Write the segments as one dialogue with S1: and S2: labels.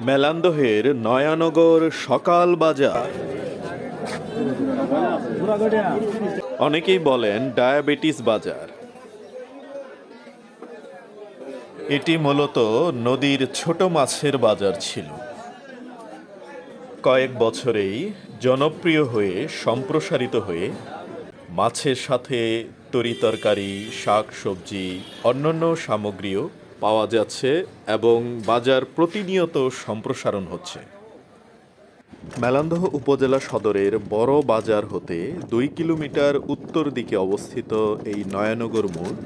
S1: মেলান্দহের নয়ানগর সকাল বাজার। অনেকেই বলেন ডায়াবেটিস বাজার। এটি মূলত নদীর ছোট মাছের বাজার ছিল। কয়েক বছরেই জনপ্রিয় হয়ে, সম্প্রসারিত হয়ে মাছের সাথে তরিতরকারি শাক সবজি, অন্যান্য সামগ্রীও পাওয়া যাচ্ছে এবং বাজার প্রতিনিয়ত সম্প্রসারণ হচ্ছে। মেলান্দহ উপজেলা সদরের বড় বাজার হতে দুই কিলোমিটার উত্তর দিকে অবস্থিত এই নয়ানগর মোড়।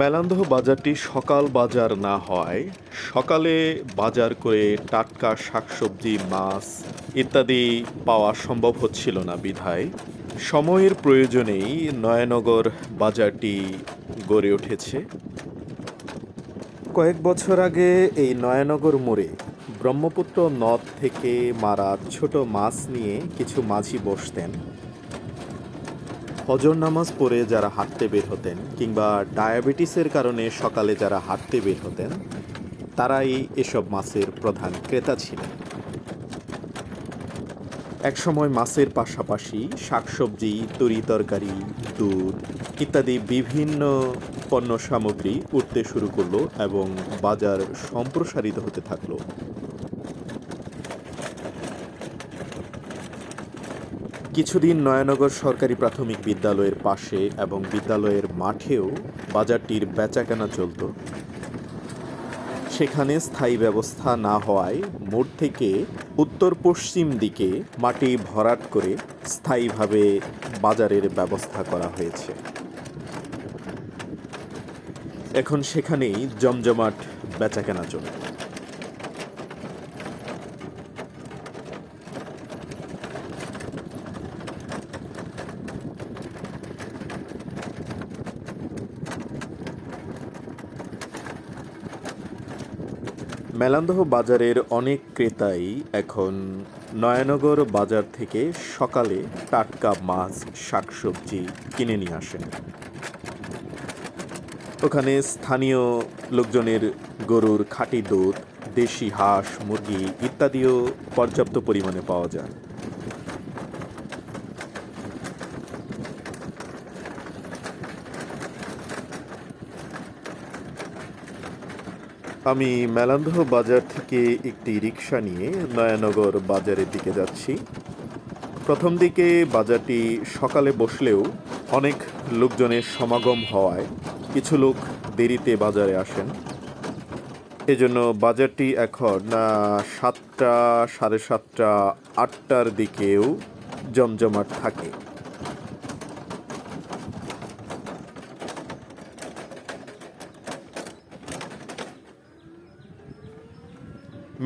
S1: মেলান্দহ বাজারটি সকাল বাজার না হয়, সকালে বাজার করে টাটকা শাকসবজি, মাছ ইত্যাদি পাওয়া সম্ভব হচ্ছিল না বিধায়। সময়ের প্রয়োজনেই নয়ানগর বাজারটি গড়ে উঠেছে। কয়েক বছর আগে এই নয়ানগর মোড়ে ব্রহ্মপুত্র নদ থেকে মারা ছোট মাছ নিয়ে কিছু মাঝি বসতেন। ফজর নামাজ পড়ে যারা হাঁটতে বের হতেন কিংবা ডায়াবেটিসের কারণে সকালে যারা হাঁটতে বের হতেন, তারাই এসব মাছের প্রধান ক্রেতা ছিলেন। একসময় মাছের পাশাপাশি শাকসবজি, তরি তরকারি, দুধ ইত্যাদি বিভিন্ন পণ্য সামগ্রী উঠতে শুরু করল এবং বাজার সম্প্রসারিত হতে থাকল। কিছুদিন নয়ানগর সরকারি প্রাথমিক বিদ্যালয়ের পাশে এবং বিদ্যালয়ের মাঠেও বাজারটির বেচাকেনা চলত। সেখানে স্থায়ী ব্যবস্থা না হওয়ায় মোড় থেকে উত্তর পশ্চিম দিকে মাটি ভরাট করে স্থায়ীভাবে বাজারের ব্যবস্থা করা হয়েছে। এখন সেখানেই জমজমাট বেচাকেনা চলে। মেলান্দহ বাজারের অনেক ক্রেতাই এখন নয়ানগর বাজার থেকে সকালে টাটকা মাছ, শাকসবজি কিনে নিয়ে আসেন। ওখানে স্থানীয় লোকজনের গরুর খাঁটি দুধ, দেশি হাঁস, মুরগি ইত্যাদিও পর্যাপ্ত পরিমাণে পাওয়া যায়। আমি মেলান্দহ বাজার থেকে একটি রিক্সা নিয়ে নয়ানগর বাজারের দিকে যাচ্ছি। প্রথম দিকে বাজারটি সকালে বসলেও অনেক লোকজনের সমাগম হওয়ায় কিছু লোক দেরিতে বাজারে আসেন। এজন্য বাজারটি এখন সাতটা, সাড়ে সাতটা, আটটার দিকেও জমজমাট থাকে।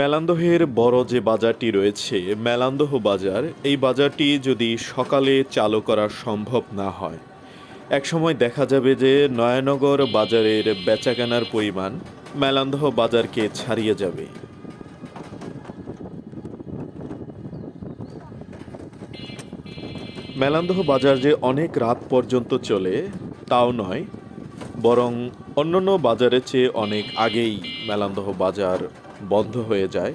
S1: মেলান্দহের বড় যে বাজারটি রয়েছে, মেলান্দহ বাজার, এই বাজারটি যদি সকালে চালু করা সম্ভব না হয়, একসময় দেখা যাবে যে নয়ানগর বাজারের বেচাকেনার পরিমাণ মেলান্দহ বাজারকে ছাড়িয়ে যাবে। মেলান্দহ বাজার যে অনেক রাত পর্যন্ত চলে, তাও নয়, বরং অন্যান্য বাজারের চেয়ে অনেক আগেই মেলান্দহ বাজার বন্ধ হয়ে যায়।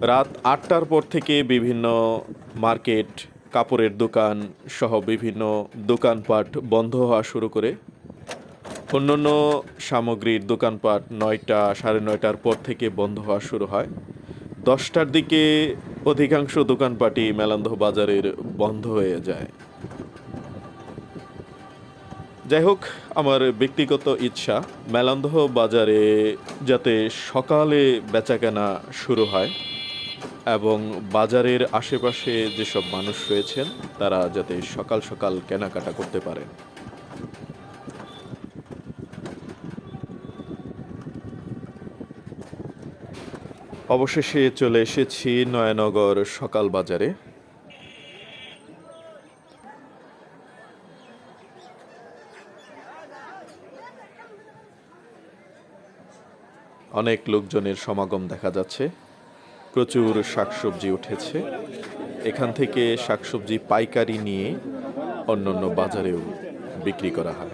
S1: রাত আটটার পর থেকে বিভিন্ন মার্কেট, কাপড়ের দোকান সহ বিভিন্ন দোকানপাট বন্ধ হওয়া শুরু করে। অন্যান্য সামগ্রীর দোকানপাট নয়টা, সাড়ে নয়টার পর থেকে বন্ধ হওয়া শুরু হয়। দশটার দিকে অধিকাংশ দোকানপাটই মেলান্দহ বাজারের বন্ধ হয়ে যায়। যাই হোক আমার ব্যক্তিগত ইচ্ছা মেলান্দহ বাজারে যাতে সকালে বেচাকেনা শুরু হয় এবং বাজারের আশেপাশে যেসব মানুষ রয়েছেন, তারা যাতে সকাল সকাল কেনাকাটা করতে পারেন অবশেষে চলে এসেছি নয়ানগর সকাল বাজারে। অনেক লোকজনের সমাগম দেখা যাচ্ছে। প্রচুর শাকসবজি উঠেছে। এখান থেকে শাকসবজি, পাইকারি নিয়ে অন্যান্য বাজারেও বিক্রি করা হয়।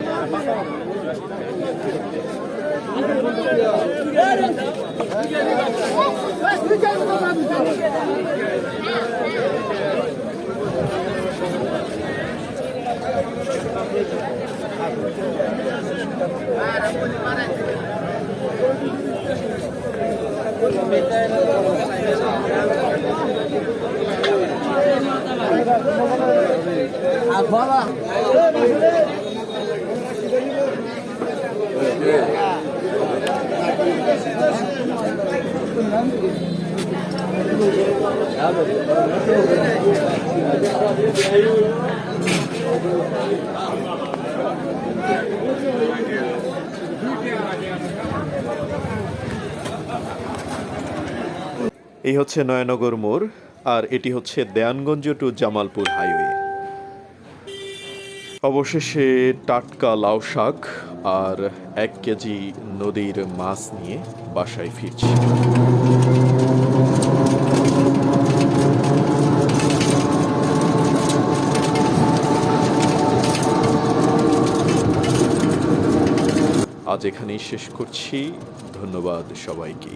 S1: এই হচ্ছে নয়নগর মোড়। আর এটি হচ্ছে দেয়ানগঞ্জ টু জামালপুর হাইওয়ে। অবশেষে টাটকা লাউ শাক আর এক কেজি নদীর মাছ নিয়ে বাসায় ফিরছি। আজ এখানেই শেষ করছি। ধন্যবাদ সবাইকে।